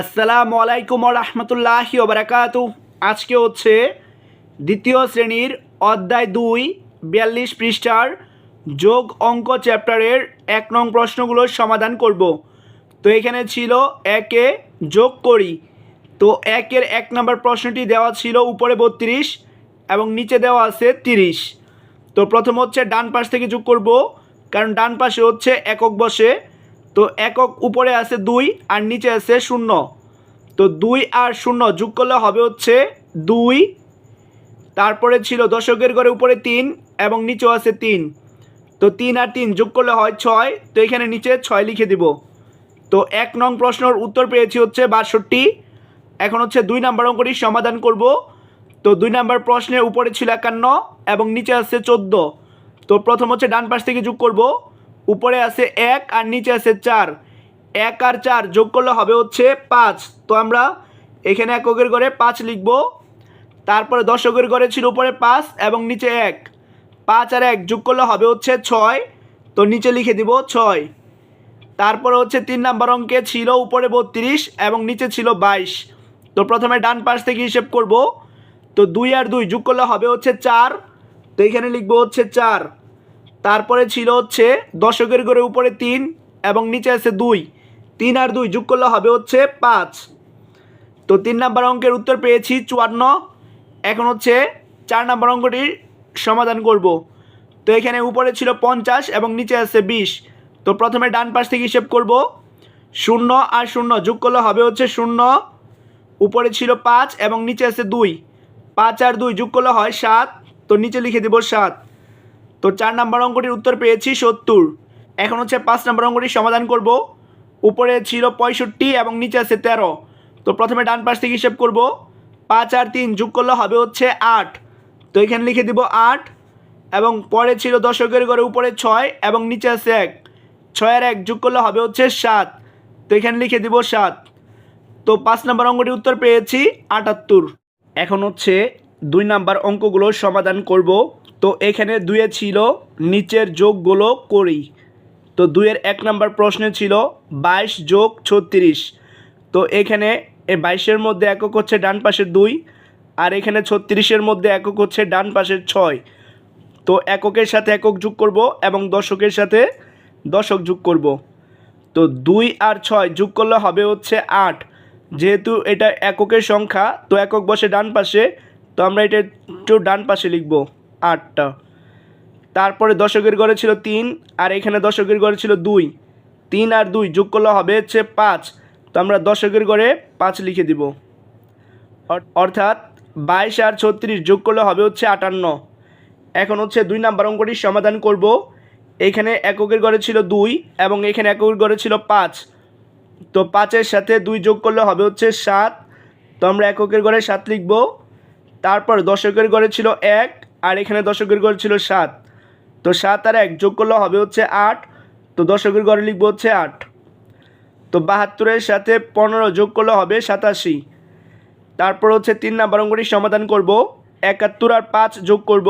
আসসালামু আলাইকুম রহমতুল্লাহি ওবরাকাতু আজকে হচ্ছে দ্বিতীয় শ্রেণির অধ্যায় দুই, বিয়াল্লিশ পৃষ্ঠার যোগ অঙ্ক চ্যাপ্টারের এক নং প্রশ্নগুলোর সমাধান করব। তো এখানে ছিল একে যোগ করি। তো একের এক নম্বর প্রশ্নটি দেওয়া ছিল উপরে বত্রিশ এবং নিচে দেওয়া আছে তিরিশ। তো প্রথম হচ্ছে ডান পাশ থেকে যোগ করব, কারণ ডান পাশে হচ্ছে একক বসে। তো একক উপরে আছে দুই আর নিচে আছে শূন্য। তো দুই আর শূন্য যোগ করলে হবে হচ্ছে দুই। তারপরে ছিল দশকের ঘরে উপরে তিন এবং নিচেও আছে তিন। তো তিন আর তিন যোগ করলে হয় ছয়। তো এখানে নিচে ছয় লিখে দিব। তো এক নং প্রশ্নর উত্তর পেয়েছি হচ্ছে বাষট্টি। এখন হচ্ছে দুই নাম্বার অঙ্কটি সমাধান করব। তো দুই নাম্বার প্রশ্নের উপরে ছিল একান্ন এবং নিচে আছে চোদ্দ। তো প্রথম হচ্ছে ডান পাশ থেকে যোগ করব। উপরে আছে এক আর নিচে আছে চার। এক আর চার যোগ করলে হবে হচ্ছে পাঁচ। তো আমরা এখানে এককের ঘরে পাঁচ লিখব। তারপরে দশকের ঘরে ছিল উপরে পাঁচ এবং নিচে এক। পাঁচ আর এক যোগ করলে হবে হচ্ছে ছয়। তো নিচে লিখে দিব ছয়। তারপরে হচ্ছে তিন নাম্বার অঙ্কে ছিল উপরে বত্রিশ এবং নিচে ছিল বাইশ। তো প্রথমে ডান পাশ থেকে হিসেব করব। তো দুই আর দুই যোগ করলে হবে হচ্ছে চার। তো এখানে লিখব হচ্ছে চার। তারপরে ছিল হচ্ছে দশকের ঘরে উপরে তিন এবং নিচে আছে দুই। তিন আর দুই যোগ করলে হবে হচ্ছে পাঁচ। তো তিন নাম্বার অঙ্কের উত্তর পেয়েছি চুয়ান্ন। এখন হচ্ছে চার নাম্বার অঙ্কটির সমাধান করব। তো এখানে উপরে ছিল পঞ্চাশ এবং নিচে আছে বিশ। তো প্রথমে ডান পাশ থেকে হিসেব করব। শূন্য আর শূন্য যোগ করলে হবে হচ্ছে শূন্য। উপরে ছিল পাঁচ এবং নিচে আছে দুই। পাঁচ আর দুই যোগ করলে হয় সাত। তো নিচে লিখে দেব সাত। তো চার নাম্বার অঙ্কটির উত্তর পেয়েছি সত্তর। এখন হচ্ছে পাঁচ নাম্বার অঙ্কটির সমাধান করব। উপরে ছিল পঁয়ষট্টি এবং নিচে আছে তেরো। তো প্রথমে ডান পাশ থেকে হিসেব করব। পাঁচ আর তিন যোগ করলে হবে হচ্ছে আট। তো এখানে লিখে দিব আট এবং পরে ছিল দশকের ঘরে উপরে ছয় এবং নিচে আছে এক। ছয় আর এক যোগ করলে হবে হচ্ছে সাত। তো এখানে লিখে দিব সাত। তো পাঁচ নাম্বার অঙ্কটির উত্তর পেয়েছি আটাত্তর। এখন হচ্ছে দুই নাম্বার অঙ্কগুলো সমাধান করব। তো এখানে দুয়ে ছিল, নিচের যোগগুলো করি। তো দুইয়ের এক নাম্বার প্রশ্নে ছিল, বাইশ যোগ ছত্রিশ। তো এখানে এই বাইশের মধ্যে একক হচ্ছে ডান পাশের দুই, আর এখানে ছত্রিশের মধ্যে একক হচ্ছে ডান পাশের ছয়। তো এককের সাথে একক যোগ করব এবং দশকের সাথে দশক যোগ করব। তো দুই আর ছয় যোগ করলে হবে হচ্ছে আট। যেহেতু এটা এককের সংখ্যা, তো একক বসে ডান পাশে, তো আমরা এটা একটু ডান পাশে লিখব। আটটা। তারপরে দশকের গড়ে ছিল তিন, আর এখানে দশকের গড়ে ছিল দুই। তিন আর দুই যোগ করলে হবে হচ্ছে পাঁচ। তো আমরা দশকের গড়ে পাঁচ লিখে দিব। অর্থাৎ বাইশ আর ছত্রিশ যোগ করলে হবে হচ্ছে আটান্ন। এখন হচ্ছে দুই নাম্বার অঙ্কটির সমাধান করব। এখানে এককের গড়ে ছিল দুই এবং এখানে এককের গড়ে ছিল পাঁচ। তো পাঁচের সাথে দুই যোগ করলে হবে হচ্ছে সাত। তো আমরা এককের গড়ে সাত লিখব। তারপর দশকের গড়ে ছিল এক আর এখানে দশকের ঘরে ছিল সাত। তো সাত আর এক যোগ করলে হবে হচ্ছে আট। তো দশকের ঘরে লিখব হচ্ছে আট। তো বাহাত্তরের সাথে পনেরো যোগ করলে হবে সাতাশি। তারপর হচ্ছে তিন নাম্বার অঙ্কটি সমাধান করব। একাত্তর আর পাঁচ যোগ করব।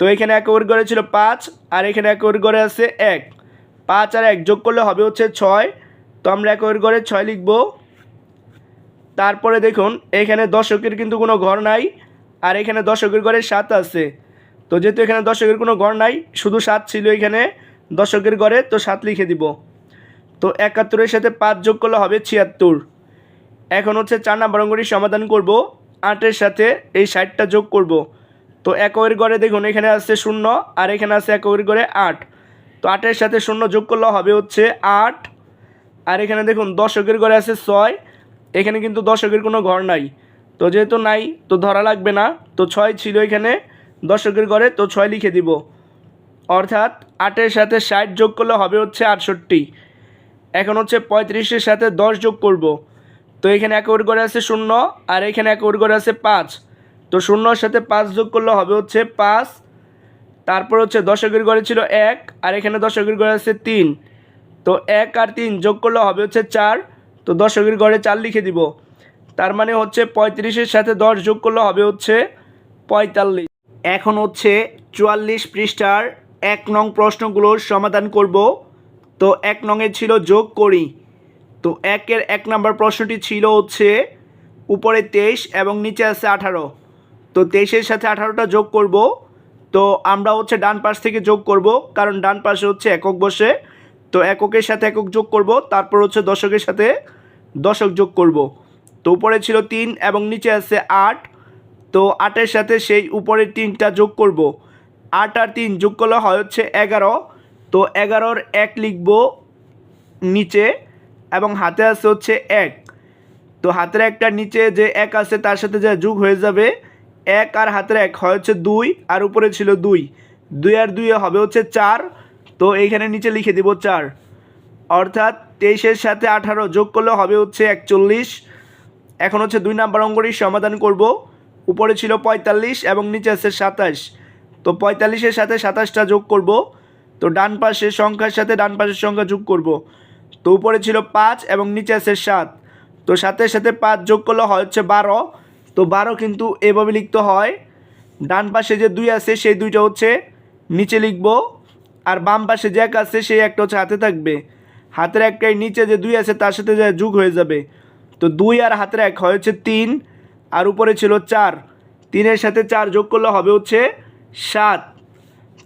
তো এখানে এককের ঘরে ছিল পাঁচ আর এখানে এককের ঘরে আছে এক। পাঁচ আর এক যোগ করলে হবে হচ্ছে ছয়। তো আমরা এককের ঘরে ছয় লিখব। তারপরে দেখুন, এখানে দশকের কিন্তু কোনো ঘর নাই। আর এখানে দশকের ঘরে সাত আছে। তো যেহেতু এখানে দশকের কোনো ঘর নাই, শুধু সাত ছিল এখানে দশকের ঘরে, তো সাত লিখে দিব। তো একাত্তরের সাথে পাঁচ যোগ করলে হবে ছিয়াত্তর। এখন হচ্ছে চার নাম্বার অঙ্কটি সমাধান করব। আটের সাথে এই ষাটটা যোগ করব। তো এককের ঘরে দেখুন, এখানে আছে শূন্য আর এখানে আছে এককের ঘরে আট। তো আটের সাথে শূন্য যোগ করলে হবে হচ্ছে আট। আর এখানে দেখুন, দশকের ঘরে আছে ছয়। এখানে কিন্তু দশকের কোনো ঘর নাই। তো যেহেতু নাই, তো ধরা লাগবে না। তো ছয় ছিল এখানে। দশকের ঘরে তো ছয় লিখে দিব। অর্থাৎ আটের সাথে ষাট যোগ করলে হবে হচ্ছে আটষট্টি। এখন হচ্ছে পঁয়ত্রিশের সাথে দশ যোগ করব। তো এখানে একর ঘরে আছে শূন্য আর এখানে একর ঘরে আছে পাঁচ। তো শূন্যর সাথে পাঁচ যোগ করলে হবে হচ্ছে পাঁচ। তারপর হচ্ছে দশকের ঘরে ছিল এক আর এখানে দশকের ঘরে আছে তিন। তো এক আর তিন যোগ করলে হবে হচ্ছে চার। তো দশকের ঘরে চার লিখে দিব। তার মানে হচ্ছে পঁয়ত্রিশের সাথে দশ যোগ করলে হবে হচ্ছে পঁয়তাল্লিশ। এখন হচ্ছে চুয়াল্লিশ পৃষ্ঠার এক নং প্রশ্নগুলোর সমাধান করব। তো এক নংয়ে ছিল যোগ করি। তো একের এক নম্বর প্রশ্নটি ছিল হচ্ছে উপরে তেইশ এবং নিচে আছে আঠারো। তো তেইশের সাথে আঠারোটা যোগ করব। তো আমরা হচ্ছে ডান পাশ থেকে যোগ করব, কারণ ডান পাশে হচ্ছে একক বসে। তো এককের সাথে একক যোগ করব, তারপর হচ্ছে দশকের সাথে দশক যোগ করব। তো উপরে ছিল তিন এবং নিচে আছে আট। তো আটের সাথে সেই উপরের তিনটা যোগ করব। আট আর তিন যোগ করলে হয় হচ্ছে এগারো। তো এগারোর এক লিখব নিচে এবং হাতে আছে হচ্ছে এক। তো হাতের একটা নিচে যে এক আছে তার সাথে যা যোগ হয়ে যাবে, এক আর হাতের এক হয় হচ্ছে দুই আর উপরে ছিল দুই। দুই আর দুই হবে হচ্ছে চার। তো এইখানে নিচে লিখে দিব চার। অর্থাৎ তেইশের সাথে আঠারো যোগ করলে হবে হচ্ছে একচল্লিশ। এখন হচ্ছে দুই নাম্বার অঙ্কটির সমাধান করব। উপরে ছিল পঁয়তাল্লিশ এবং নিচে আছে সাতাশ। তো পঁয়তাল্লিশের সাথে সাতাশটা যোগ করব। তো ডান পাশের সংখ্যার সাথে ডান পাশের সংখ্যা যোগ করব। তো উপরে ছিল পাঁচ এবং নিচে আছে সাত। তো সাতের সাথে পাঁচ যোগ করলে হয় হচ্ছে বারো। তো বারো কিন্তু এভাবে লিখতে হয়। ডান পাশে যে দুই আছে, সেই দুইটা হচ্ছে নিচে লিখব। আর বাম পাশে যে এক আছে, সেই একটা হচ্ছে হাতে থাকবে। হাতের একটাই নিচে যে দুই আছে, তার সাথে যা যোগ হয়ে যাবে। তো দুই আর হাতের এক হয় হচ্ছে তিন, আর উপরে ছিল চার। তিনের সাথে চার যোগ করলে হবে হচ্ছে সাত।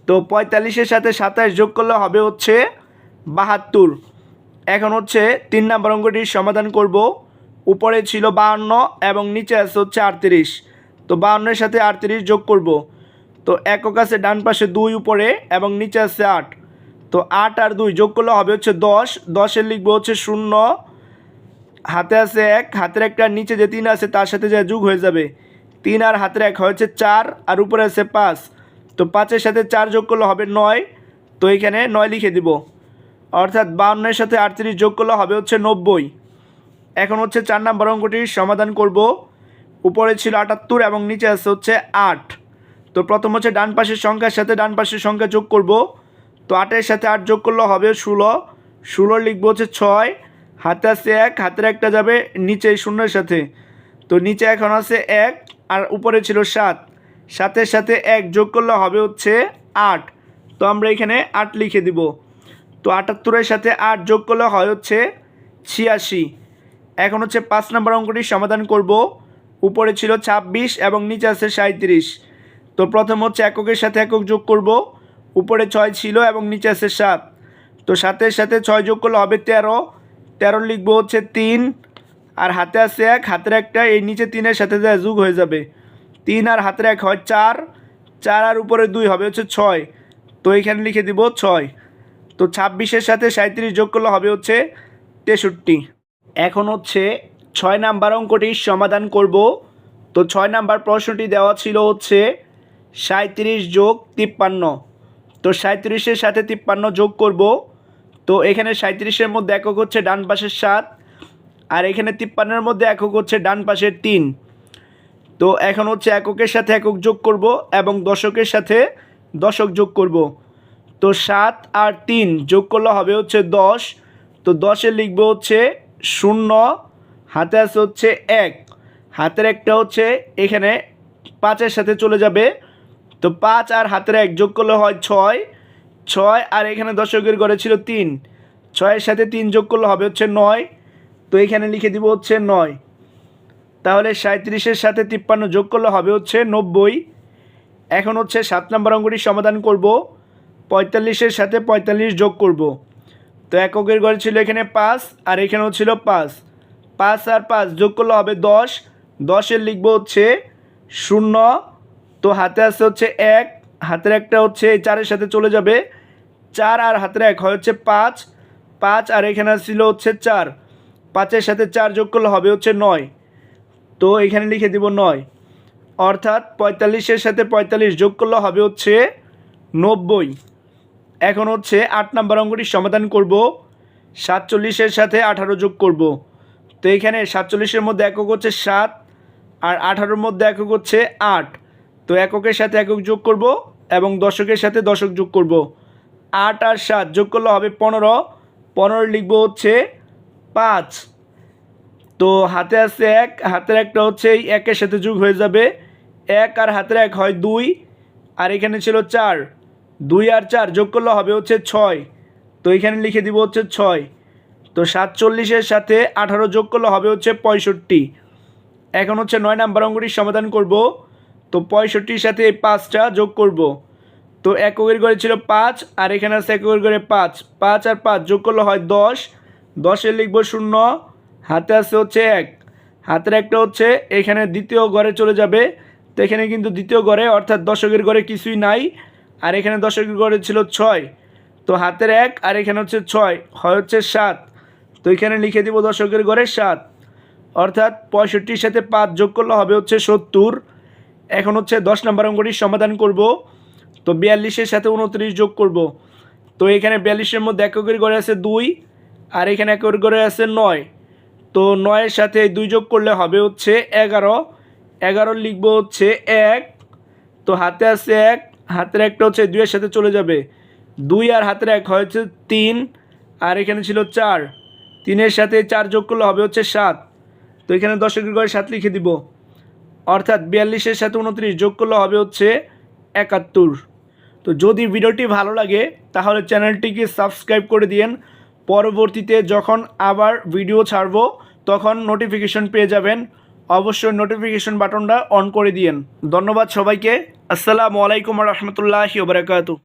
তো পঁয়তাল্লিশের সাথে সাতাশ যোগ করলে হবে হচ্ছে বাহাত্তর। এখন হচ্ছে তিন নম্বর অঙ্কটির সমাধান করব। উপরে ছিল বাহান্ন এবং নিচে আছে হচ্ছে আটত্রিশ। তো বাহান্নের সাথে আটত্রিশ যোগ করব। তো একক আছে ডান পাশে দুই উপরে এবং নিচে আছে আট। তো আট আর দুই যোগ করলে হবে হচ্ছে দশ। দশের লিখব হচ্ছে শূন্য। হাতে আছে এক, হাতের একটা নিচে যে তিন আছে, তার সাথে যে যোগ হয়ে যাবে। তিন আর হাতের এক হয়েছে চার, আর উপরে আছে পাঁচ। তো পাঁচের সাথে চার যোগ করলে হবে নয়, তো এখানে নয় লিখে দিব। অর্থাৎ বাউন্নের সাথে আটত্রিশ যোগ করলে হবে হচ্ছে নব্বই। এখন হচ্ছে চার নাম্বার অঙ্কটির সমাধান করব। উপরে ছিল আটাত্তর এবং নিচে আছে হচ্ছে আট। তো প্রথম হচ্ছে ডান পাশের সংখ্যার সাথে ডান পাশের সংখ্যা যোগ করব। তো আটের সাথে আট যোগ করলে হবে ষোলো। ষোলো লিখব হচ্ছে ছয় হাতে আছে এক, হাতের একটা যাবে নিচে শূন্যের সাথে। তো নিচে এখন আছে এক আর উপরে ছিল সাত। সাতের সাথে এক যোগ করলে হবে হচ্ছে আট। তো আমরা এখানে আট লিখে দিব। তো আটাত্তরের সাথে আট যোগ করলে হয় হচ্ছে ছিয়াশি। এখন হচ্ছে পাঁচ নম্বর অঙ্কটি সমাধান করব। উপরে ছিল ছাব্বিশ এবং নিচে আছে সাঁত্রিশ তো প্রথম হচ্ছে এককের সাথে একক যোগ করব। উপরে ছয় ছিল এবং নিচে আছে সাত। তো সাতের সাথে ছয় যোগ করলে হবে তেরো। তেরো লিখব হচ্ছে তিন, আর হাতে আছে এক, হাতের একটা, এই নিচে তিনের সাথে যা যোগ হয়ে যাবে। তিন আর হাতের এক হয় চার চার আর উপরে দুই হবে হচ্ছে ছয়। তো এইখানে লিখে দিব ছয়। তো ছাব্বিশের সাথে সাঁত্রিশ যোগ করলে হবে হচ্ছে তেষট্টি। এখন হচ্ছে ছয় নাম্বার অঙ্কটির সমাধান করব। তো ছয় নাম্বার প্রশ্নটি দেওয়া ছিল হচ্ছে সাঁত্রিশ যোগ তিপ্পান্ন। তো সাঁত্রিশের সাথে তিপ্পান্ন যোগ করব। তো এখানে সাঁত্রিশের মধ্যে একক হচ্ছে ডান পাশের সাত, আর এখানে তিপ্পান্নের মধ্যে একক হচ্ছে ডান পাশের তিন। তো এখন হচ্ছে এককের সাথে একক যোগ করব এবং দশকের সাথে দশক যোগ করব। তো সাত আর তিন যোগ করলে হবে হচ্ছে দশ। তো দশে লিখব হচ্ছে শূন্য, হাতে আছে হচ্ছে এক। হাতের একটা হচ্ছে এখানে পাঁচের সাথে চলে যাবে। তো পাঁচ আর হাতের এক যোগ করলে হয় ছয়। ছয়, আর এখানে দশকের ঘরে ছিল তিন। ছয়ের সাথে তিন যোগ করলে হবে হচ্ছে নয়। তো এখানে লিখে দিব হচ্ছে নয়। তাহলে সাঁত্রিশের সাথে তিপ্পান্ন যোগ করলে হবে হচ্ছে নব্বই। এখন হচ্ছে সাত নম্বর অঙ্কটির সমাধান করব। পঁয়তাল্লিশের সাথে পঁয়তাল্লিশ যোগ করব। তো এককের ঘরে ছিল এখানে পাঁচ, আর এখানেও ছিল পাঁচ। পাঁচ আর পাঁচ যোগ করলে হবে দশ। দশের লিখব হচ্ছে শূন্য। তো হাতে আসতে হচ্ছে এক, হাতের একটা হচ্ছে চারের সাথে চলে যাবে। চার আর হাতের এক হয় হচ্ছে পাঁচ। পাঁচ আর এখানে ছিল হচ্ছে চার। পাঁচের সাথে চার যোগ করলে হবে হচ্ছে নয়। তো এখানে লিখে দিব নয়। অর্থাৎ পঁয়তাল্লিশের সাথে পঁয়তাল্লিশ যোগ করলে হবে হচ্ছে নব্বই। এখন হচ্ছে আট নম্বর অঙ্কটির সমাধান করব। সাতচল্লিশের সাথে আঠারো যোগ করব। তো এখানে সাতচল্লিশের মধ্যে একক হচ্ছে সাত আর আঠারোর মধ্যে একক হচ্ছে আট। তো এককের সাথে একক যোগ করব এবং দশকের সাথে দশক যোগ করব। আট আর সাত, যোগ করলে হবে পনেরো। পনেরো লিখব হচ্ছে পাঁচ। তো হাতে আছে এক, হাতের একটা হচ্ছে এই একের সাথে যোগ হয়ে যাবে। এক আর হাতের এক হয় দুই, আর এখানে ছিল চার। দুই আর চার যোগ করলে হবে হচ্ছে ছয়। তো এখানে লিখে দিব হচ্ছে ছয়। তো সাতচল্লিশের সাথে আঠারো যোগ করলে হবে হচ্ছে পঁয়ষট্টি। এখন হচ্ছে নয় নাম্বার অঙ্কটির সমাধান করব। তো পঁয়ষট্টির সাথে এই পাঁচটা যোগ করব। তো এক এককের ঘরে ছিল পাঁচ, আর এখানে আছে এক এককের ঘরে পাঁচ। পাঁচ আর পাঁচ যোগ করলে হয় দশ। দশে লিখব শূন্য, হাতে আছে হচ্ছে এক। হাতের একটা হচ্ছে এখানে দ্বিতীয় ঘরে চলে যাবে। তো এখানে কিন্তু দ্বিতীয় ঘরে অর্থাৎ দশকের ঘরে কিছুই নাই, আর এখানে দশকের ঘরে ছিল ছয়। তো হাতের এক, আর এখানে হচ্ছে ছয়, হয় হচ্ছে সাত। তো এখানে লিখে দিব দশকের ঘরে সাত। অর্থাৎ পঁয়ষট্টির সাথে পাঁচ যোগ করলে হবে হচ্ছে সত্তর। এখন হচ্ছে দশ নম্বর অঙ্কটির সমাধান করব। তো বিয়াল্লিশের সাথে উনত্রিশ যোগ করব। তো এখানে বিয়াল্লিশের মধ্যে এককের ঘরে আছে দুই, আর এখানে এককের ঘরে আছে নয়। তো নয়ের সাথে দুই যোগ করলে হবে হচ্ছে এগারো। এগারো লিখব হচ্ছে এক। তো হাতে আছে এক, হাতের একটা হচ্ছে দুইয়ের সাথে চলে যাবে। দুই আর হাতের এক হয়েছে তিন, আর এখানে ছিল চার। তিনের সাথে চার যোগ করলে হবে হচ্ছে সাত। তো এখানে দশকের ঘরে সাত লিখে দিব। অর্থাৎ বিয়াল্লিশের সাথে উনত্রিশ যোগ করলে হবে হচ্ছে একাত্তর। তো যদি ভিডিওটি ভালো লাগে, তাহলে চ্যানেলটিকে সাবস্ক্রাইব করে দিন পরবর্তীতে যখন আবার ভিডিও ছাড়ব, তখন নোটিফিকেশন পেয়ে যাবেন। অবশ্যই নোটিফিকেশন বাটনটা অন করে দিন ধন্যবাদ সবাইকে। আসসালামু আলাইকুম রহমতুল্লাহি ওবরাকাতু